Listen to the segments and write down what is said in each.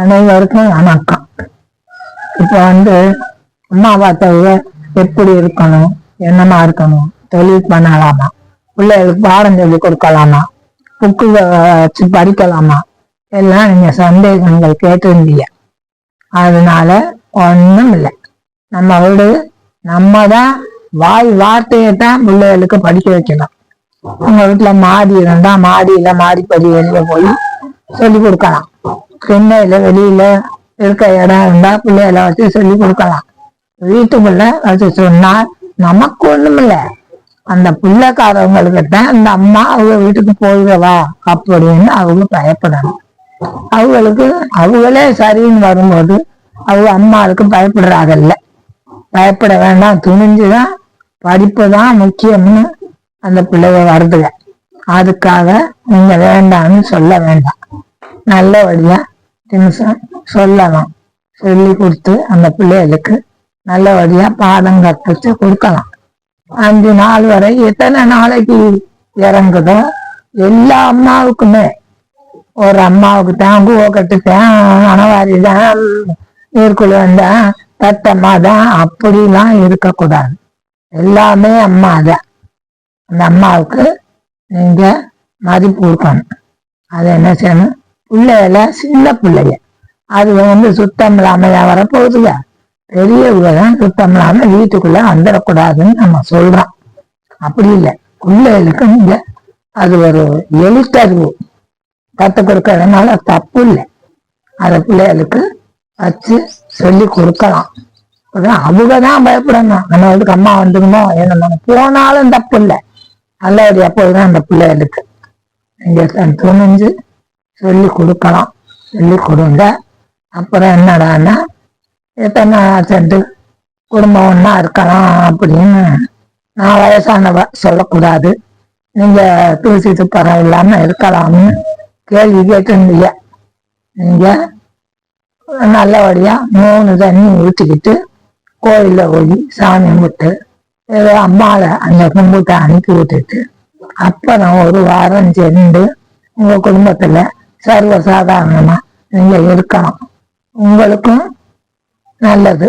அனைவருக்கும் வணக்கம். இப்போ வந்து அம்மா பார்த்தவங்க எப்படி இருக்கணும் என்னமா இருக்கணும் தொழில் பண்ணலாமா பிள்ளைகளுக்கு பாடம் சொல்லி கொடுக்கலாமா புக்கு வச்சு படிக்கலாமா எல்லாம் நீங்க சந்தேகங்கள் கேட்டிருந்தீங்க. அதனால ஒன்றும் இல்லை நம்ம வீடு நம்ம தான் வாய் வார்த்தையை தான் பிள்ளைகளுக்கு படிக்க வைக்கணும். உங்க வீட்டுல மாடி இருந்தா மாடியில மாடிப்படி வெளியில போய் சொல்லி கொடுக்கலாம். திண்ணையில வெளியில இருக்க இடம் இருந்தா பிள்ளைகளை வச்சு சொல்லி கொடுக்கலாம். வீட்டுக்குள்ள வச்சு சொன்னா நமக்கு ஒண்ணும் இல்லை அந்த பிள்ளைக்காரவங்களுக்கு தான் அந்த அம்மா அவங்க வீட்டுக்கு போயிடவா அப்படின்னு அவங்க பயப்படணும். அவங்களுக்கு அவங்களே சரின்னு வரும்போது அவங்க அம்மாவுக்கு பயப்படுறாங்கல்ல. பயப்பட வேண்டாம் துணிஞ்சுதான் படிப்பு தான் முக்கியம்னு அந்த பிள்ளைய வருதுங்க. அதுக்காக நீங்க வேண்டாம்னு சொல்ல வேண்டாம். நல்லபடியா நிமிஷம் சொல்லலாம். சொல்லி கொடுத்து அந்த பிள்ளைகளுக்கு நல்லபடியா பாடம் கற்பிச்சு கொடுக்கலாம். அஞ்சு நாள் வரை எத்தனை நாளைக்கு இறங்குதோ எல்லா அம்மாவுக்குமே. ஒரு அம்மாவுக்கு தான் பூவை அணவாரி தான் நீர்க்குழு தான் தட்டம்மா தான் அப்படிலாம் இருக்கக்கூடாது. எல்லாமே அம்மா தான். அந்த அம்மாவுக்கு நீங்க மதிப்பு கொடுக்கணும். அது என்ன செய்யணும்? பிள்ளைகள சின்ன பிள்ளைங்க அது வந்து சுத்தம் இல்லாமையா வரப்போகுதுங்க பெரியவங்க தான் சுத்தம் இல்லாம வீட்டுக்குள்ள வந்துடக்கூடாதுன்னு நம்ம சொல்றோம். அப்படி இல்லை. பிள்ளைகளுக்கு நீங்க அது ஒரு எழுத்தறிவு கற்றுக் கொடுக்கறதுனால தப்பு இல்லை. அதை பிள்ளைகளுக்கு வச்சு சொல்லி கொடுக்கலாம். அவங்க தான் பயப்படணும். நம்ம வந்து அம்மா வந்துக்கணுமோ என்ன போனாலும் தப்பு இல்லை. நல்லபடியா போய்தான் அந்த பிள்ளைகளுக்கு. இங்க துணிஞ்சு சொல்லி கொடுக்கலாம். சொல்லி கொடுங்க. அப்புறம் என்னடான்னா எத்தனை சென்று குடும்பம் ஒன்றா இருக்கலாம் அப்படின்னு நான் வயசானவ சொல்லக்கூடாது. நீங்கள் தூசி துப்பரம் இல்லாமல் இருக்கலாம்னு கேள்வி கேட்டிருந்தீங்க. நீங்கள் நல்லபடியாக மூணு தண்ணி ஊற்றிக்கிட்டு கோயிலில் போய் சாமி கும்பிட்டு ஏதோ அம்மாவை அந்த கும்பிட்டு அனுப்பி விட்டுட்டு அப்புறம் ஒரு வாரம் சென்று உங்கள் குடும்பத்தில் சர்வசாதாரணமா நீங்க இருக்கணும். உங்களுக்கும் நல்லது.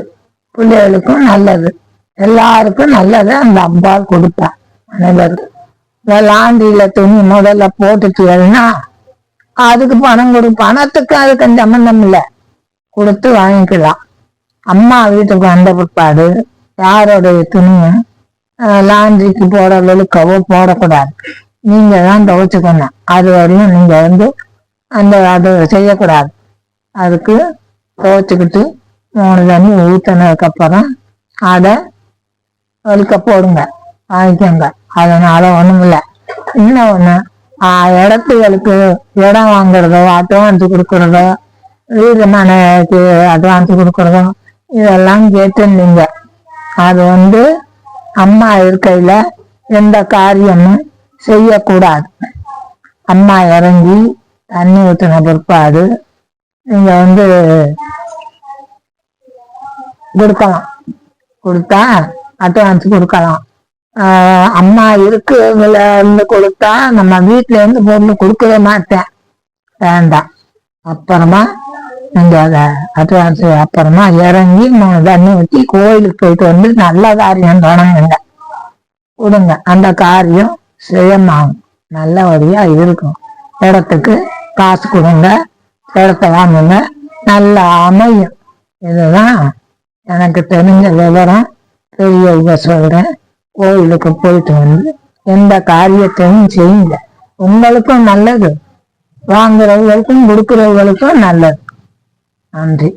பிள்ளைகளுக்கும் நல்லது. எல்லாருக்கும் நல்லது அந்த அம்பாள் கொடுப்பா அனைவருக்கும் லாண்டியில துணி முதல்ல போட்டுட்டீங்கன்னா அதுக்கு பணம் கொடு. பணத்துக்கு அதுக்கு சம்பந்தம் இல்லை. கொடுத்து வாங்கிக்கலாம். அம்மா வீட்டுக்கு வந்த பிற்பாடு யாரோடைய துணியும் லாண்ட்ரிக்கு போட வெளுக்கவோ போடக்கூடாது. நீங்க தான் துவைச்சுக்கணும். அது வரையும் நீங்க வந்து அந்த அது செய்யக்கூடாது. அதுக்கு துவைச்சுக்கிட்டு மூணு தண்ணி ஊற்றினதுக்கப்புறம் அதை வலிக்க போடுங்க வாங்கிக்கோங்க அதனால ஒன்றும் இல்லை. இன்னும் ஒன்று இடத்துகளுக்கு இடம் வாங்குறதோ அட்வான்ஸ் கொடுக்குறதோ வீடு மனைக்கு அட்வான்ஸ் கொடுக்குறதோ இதெல்லாம் கேட்டிருந்தீங்க. அது வந்து அம்மா இருக்கையில எந்த காரியமும் செய்யக்கூடாது. அம்மா இறங்கி தண்ணி ஊற்றின பிற்பாடு நீங்க வந்து கொடுக்கலாம். கொடுத்தா அட்வான்ஸ் கொடுக்கலாம். ஆஹ் அம்மா இருக்குங்கள இருந்து கொடுத்தா நம்ம வீட்டுல இருந்து பொருள் கொடுக்கவே மாட்டேன். வேண்டாம். அப்புறமா நீங்க அதை அட்வான்ஸ் அப்புறமா இறங்கி மூணு தண்ணி ஊற்றி கோயிலுக்கு போயிட்டு வந்து நல்ல காரியம் தொடங்குங்க. கொடுங்க. அந்த காரியம் சுயமாகும். நல்லபடியா இருக்கும். இடத்துக்கு காசு கொடுங்க இடத்த வாங்குங்க நல்லா அமையும். இதுதான் எனக்கு தெரிஞ்ச விவரம். பெரியவங்க சொல்கிறேன் கோயிலுக்கு போயிட்டு வந்து எந்த காரியத்தையும் செய்யுங்க. உங்களுக்கும் நல்லது. வாங்குறவங்களுக்கும் கொடுக்குறவங்களுக்கும் நல்லது. நன்றி.